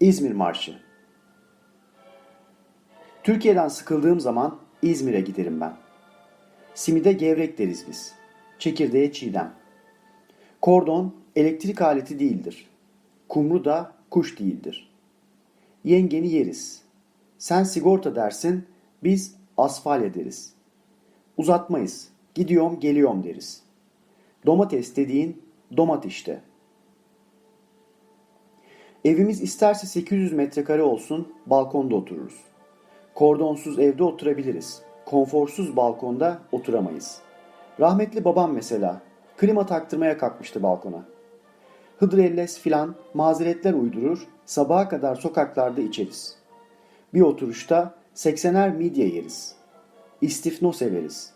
İzmir Marşı Türkiye'den sıkıldığım zaman İzmir'e giderim ben. Simide gevrek deriz biz. Çekirdeğe çiğdem. Kordon elektrik aleti değildir. Kumru da kuş değildir. Yengeni yeriz. Sen sigorta dersin, biz asfal ederiz. Uzatmayız. Gidiyorum geliyorum deriz. Domates dediğin domat işte. Evimiz isterse 800 metrekare olsun, balkonda otururuz. Kordonsuz evde oturabiliriz. Konforsuz balkonda oturamayız. Rahmetli babam mesela klima taktırmaya kalkmıştı balkona. Hıdrellez filan mazeretler uydurur, sabaha kadar sokaklarda içeriz. Bir oturuşta 80'er midye yeriz. İstifno severiz.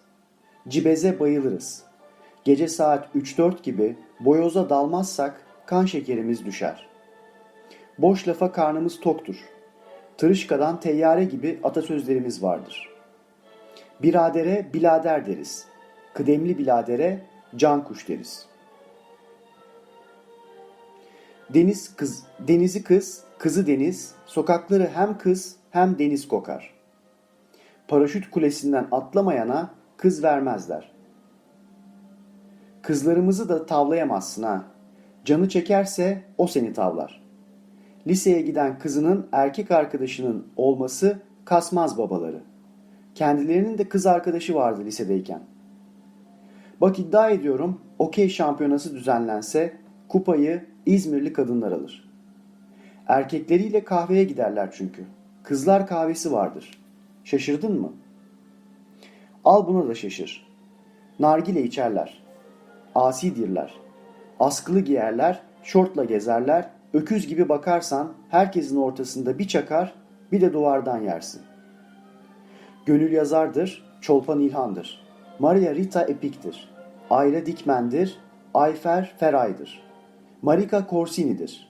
Cibeze bayılırız. Gece saat 3-4 gibi boyoza dalmazsak kan şekerimiz düşer. Boş lafa karnımız toktur. Tırışkadan teyyare gibi atasözlerimiz vardır. Biradere bilader deriz. Kıdemli biladere can kuş deriz. Deniz kız, denizi kız, kızı deniz, sokakları hem kız hem deniz kokar. Paraşüt kulesinden atlamayana kız vermezler. Kızlarımızı da tavlayamazsın ha. Canı çekerse o seni tavlar. Liseye giden kızının erkek arkadaşının olması kasmaz babaları. Kendilerinin de kız arkadaşı vardı lisedeyken. Bak iddia ediyorum okey şampiyonası düzenlense kupayı İzmirli kadınlar alır. Erkekleriyle kahveye giderler çünkü. Kızlar kahvesi vardır. Şaşırdın mı? Al buna da şaşır. Nargile içerler. Asidirler. Askılı giyerler, şortla gezerler, öküz gibi bakarsan herkesin ortasında bir çakar, bir de duvardan yersin. Gönül yazardır, Çolpan İlhan'dır. Maria Rita Epik'tir. Ayla Dikmen'dir, Ayfer Feray'dır. Marika Corsini'dir.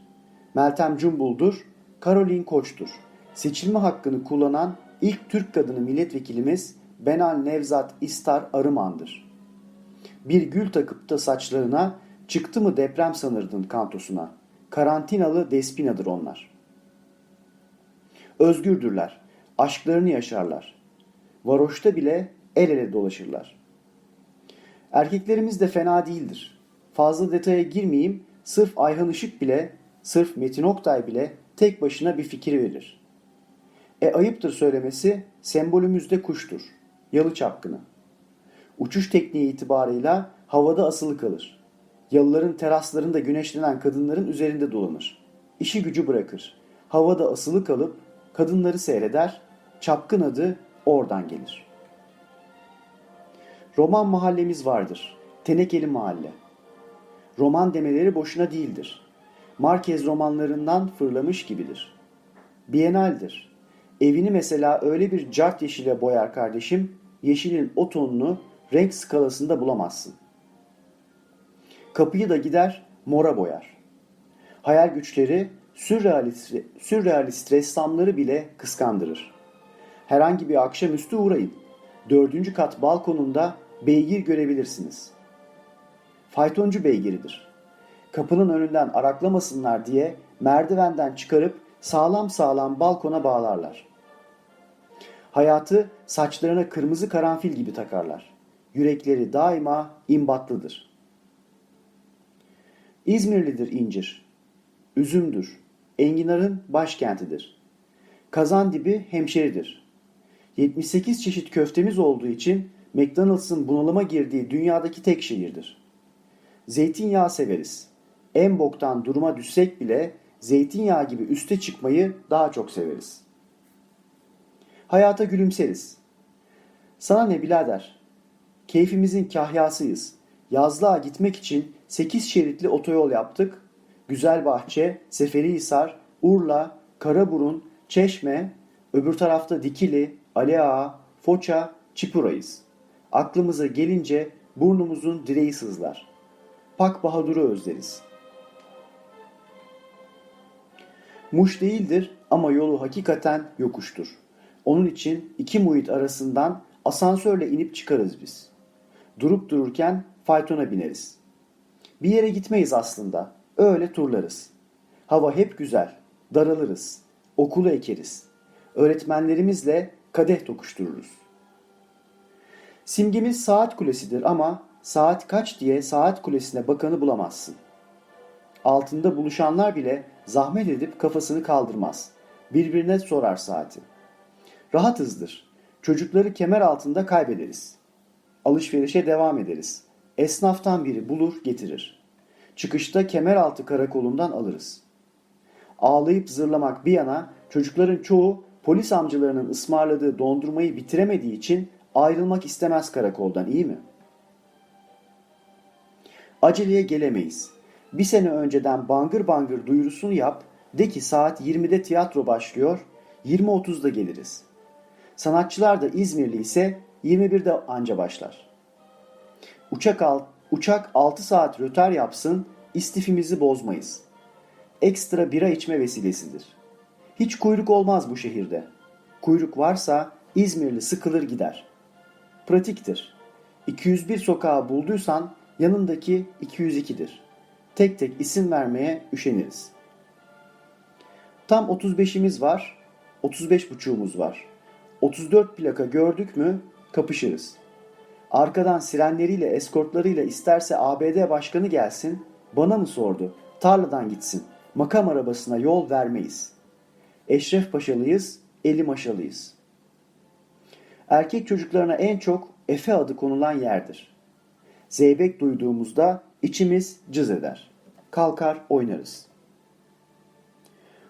Meltem Cumbul'dur, Caroline Koç'tur. Seçilme hakkını kullanan ilk Türk kadını milletvekilimiz Benal Nevzat İstar Arıman'dır. Bir gül takıp da saçlarına çıktı mı deprem sanırdın kantosuna. Karantinalı despinadır onlar. Özgürdürler. Aşklarını yaşarlar. Varoşta bile el ele dolaşırlar. Erkeklerimiz de fena değildir. Fazla detaya girmeyeyim, sırf Ayhan Işık bile, sırf Metin Oktay bile tek başına bir fikir verir. E ayıptır söylemesi, sembolümüzde kuştur. Yalı çapkını. Uçuş tekniği itibarıyla havada asılı kalır. Yalıların teraslarında güneşlenen kadınların üzerinde dolanır. İşi gücü bırakır. Havada asılı kalıp kadınları seyreder. Çapkın adı oradan gelir. Roman mahallemiz vardır. Tenekeli mahalle. Roman demeleri boşuna değildir. Marquez romanlarından fırlamış gibidir. Bienaldir. Evini mesela öyle bir cart yeşile boyar kardeşim, yeşilin o tonunu renk skalasında bulamazsın. Kapıyı da gider mora boyar. Hayal güçleri sürrealist, sürrealist ressamları bile kıskandırır. Herhangi bir akşamüstü uğrayın. Dördüncü kat balkonunda beygir görebilirsiniz. Faytoncu beygiridir. Kapının önünden araklamasınlar diye merdivenden çıkarıp sağlam sağlam balkona bağlarlar. Hayatı saçlarına kırmızı karanfil gibi takarlar. Yürekleri daima imbatlıdır. İzmirlidir incir. Üzümdür. Enginar'ın başkentidir. Kazandibi hemşeridir. 78 çeşit köftemiz olduğu için McDonald's'ın bunalıma girdiği dünyadaki tek şehirdir. Zeytinyağı severiz. En boktan duruma düşsek bile zeytinyağı gibi üste çıkmayı daha çok severiz. Hayata gülümseriz. Sana ne birader? Keyfimizin kahyasıyız. Yazlığa gitmek için 8 şeritli otoyol yaptık. Güzelbahçe, Seferihisar, Urla, Karaburun, Çeşme, öbür tarafta Dikili, Ali Ağa, Foça, Çipura'yız. Aklımıza gelince burnumuzun direği sızlar. Pak Bahadur'u özleriz. Muş değildir ama yolu hakikaten yokuştur. Onun için iki muhit arasından asansörle inip çıkarız biz. Durup dururken faytona bineriz. Bir yere gitmeyiz aslında. Öyle turlarız. Hava hep güzel. daralırız, okulu ekeriz. Öğretmenlerimizle kadeh tokuştururuz. Simgemiz saat kulesidir ama saat kaç diye saat kulesine bakanı bulamazsın. Altında buluşanlar bile zahmet edip kafasını kaldırmaz. Birbirine sorar saati. Rahatızdır. Çocukları kemer altında kaybederiz. Alışverişe devam ederiz. Esnaftan biri bulur getirir. Çıkışta kemeraltı karakolundan alırız. Ağlayıp zırlamak bir yana çocukların çoğu polis amcalarının ısmarladığı dondurmayı bitiremediği için ayrılmak istemez karakoldan iyi mi? Aceleye gelemeyiz. Bir sene önceden bangır bangır duyurusunu yap, de ki saat 20'de tiyatro başlıyor, 20.30'da geliriz. Sanatçılar da İzmirli ise 21'de anca başlar. Uçak, al, uçak 6 saat rötar yapsın, istifimizi bozmayız. Ekstra bira içme vesilesidir. Hiç kuyruk olmaz bu şehirde. Kuyruk varsa İzmirli sıkılır gider. Pratiktir. 201 sokağı bulduysan yanındaki 202'dir. Tek tek isim vermeye üşeniriz. Tam 35'imiz var, 35 buçuğumuz var. 34 plaka gördük mü kapışırız. Arkadan sirenleriyle, eskortlarıyla isterse ABD başkanı gelsin, bana mı sordu, tarladan gitsin, makam arabasına yol vermeyiz. Eşref Paşalıyız, eli maşalıyız. Erkek çocuklarına en çok Efe adı konulan yerdir. Zeybek duyduğumuzda içimiz cız eder. Kalkar oynarız.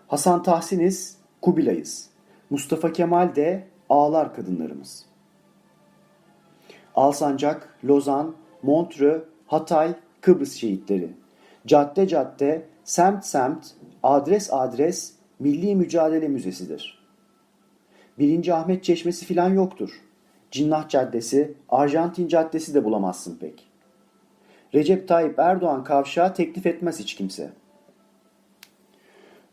Hasan Tahsiniz, Kubilay'ız. Mustafa Kemal de ağlar kadınlarımız. Alsancak, Lozan, Montreux, Hatay, Kıbrıs şehitleri. Cadde cadde, semt semt, adres adres Milli Mücadele Müzesidir. Birinci Ahmet Çeşmesi filan yoktur. Cinnah Caddesi, Arjantin Caddesi de bulamazsın pek. Recep Tayyip Erdoğan kavşağı teklif etmez hiç kimse.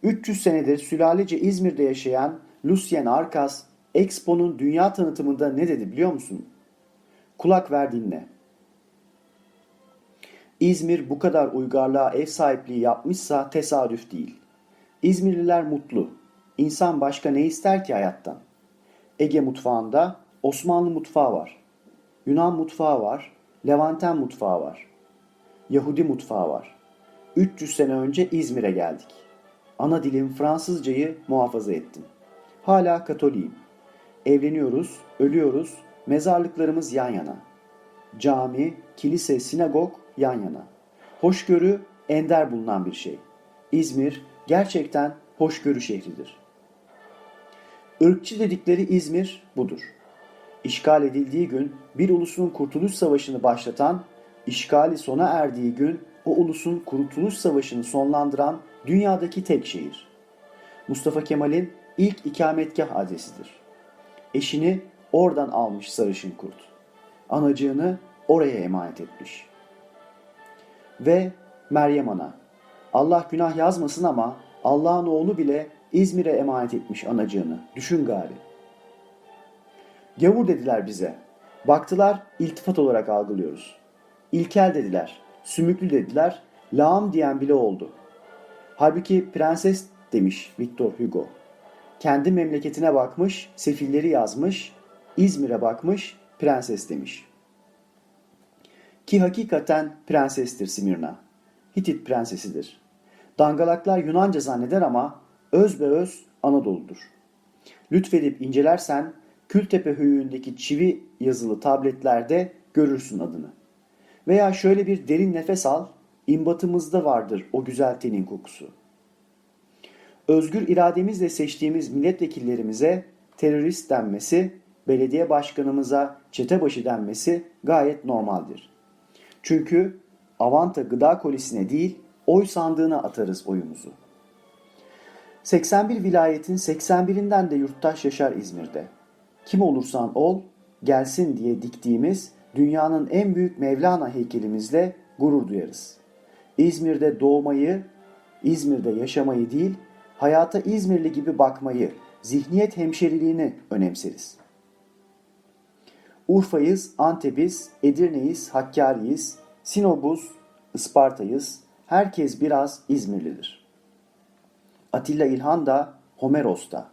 300 senedir sülalece İzmir'de yaşayan Lucien Arkas, Expo'nun dünya tanıtımında ne dedi biliyor musun? Kulak ver dinle. İzmir bu kadar uygarlığa ev sahipliği yapmışsa tesadüf değil. İzmirliler mutlu. İnsan başka ne ister ki hayattan? Ege mutfağında Osmanlı mutfağı var. Yunan mutfağı var. Levanten mutfağı var. Yahudi mutfağı var. 300 sene önce İzmir'e geldik. Ana dilim Fransızcayı muhafaza ettim. Hala Katoliyim. Evleniyoruz, ölüyoruz, mezarlıklarımız yan yana. Cami, kilise, sinagog yan yana. Hoşgörü ender bulunan bir şey. İzmir gerçekten hoşgörü şehridir. Irkçı dedikleri İzmir budur. İşgal edildiği gün bir ulusun kurtuluş savaşını başlatan, işgali sona erdiği gün o ulusun kurtuluş savaşını sonlandıran dünyadaki tek şehir. Mustafa Kemal'in ilk ikametgah adresidir. Eşini oradan almış sarışın kurt. Anacığını oraya emanet etmiş. Ve Meryem Ana. Allah günah yazmasın ama Allah'ın oğlu bile İzmir'e emanet etmiş anacığını. Düşün gari. Gavur dediler bize. Baktılar iltifat olarak algılıyoruz. İlkel dediler. Sümüklü dediler. Lağım diyen bile oldu. Halbuki prenses demiş Victor Hugo. Kendi memleketine bakmış, sefilleri yazmış, İzmir'e bakmış, prenses demiş. Ki hakikaten prensestir Simirna. Hitit prensesidir. Dangalaklar Yunanca zanneder ama öz öz Anadolu'dur. Lütfedip incelersen Kültepe höyüğündeki çivi yazılı tabletlerde görürsün adını. Veya şöyle bir derin nefes al, imbatımızda vardır o güzel tenin kokusu. Özgür irademizle seçtiğimiz milletvekillerimize terörist denmesi, belediye başkanımıza çetebaşı denmesi gayet normaldir. Çünkü Avanta gıda kolisine değil, oy sandığına atarız oyumuzu. 81 vilayetin 81'inden de yurttaş yaşar İzmir'de. Kim olursan ol, gelsin diye diktiğimiz dünyanın en büyük Mevlana heykelimizle gurur duyarız. İzmir'de doğmayı, İzmir'de yaşamayı değil, hayata İzmirli gibi bakmayı, zihniyet hemşeriliğini önemseriz. Urfa'yız, Antep'iz, Edirne'yiz, Hakkari'yiz, Sinop'uz, Isparta'yız, herkes biraz İzmirlidir. Atilla İlhan da Homeros'ta.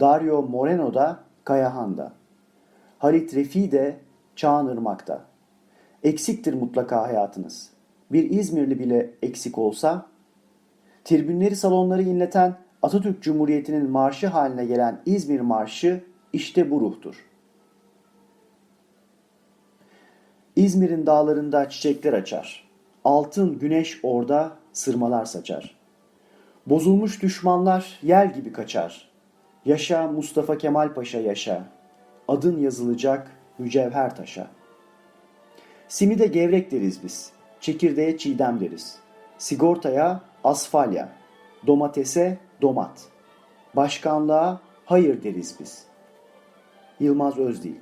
Dario Moreno da Kayahan'da. Halit Refi de Çağınırmak'ta. Eksiktir mutlaka hayatınız. Bir İzmirli bile eksik olsa, tribünleri salonları inleten Atatürk Cumhuriyeti'nin marşı haline gelen İzmir Marşı işte bu ruhtur. İzmir'in dağlarında çiçekler açar. Altın güneş orada sırmalar saçar. Bozulmuş düşmanlar yel gibi kaçar. Yaşa Mustafa Kemal Paşa yaşa. Adın yazılacak mücevher taşa. Simide gevrek deriz biz. Çekirdeğe çiğdem deriz. Sigortaya asfalya. Domatese domat. Başkanlığa hayır deriz biz. Yılmaz Özdil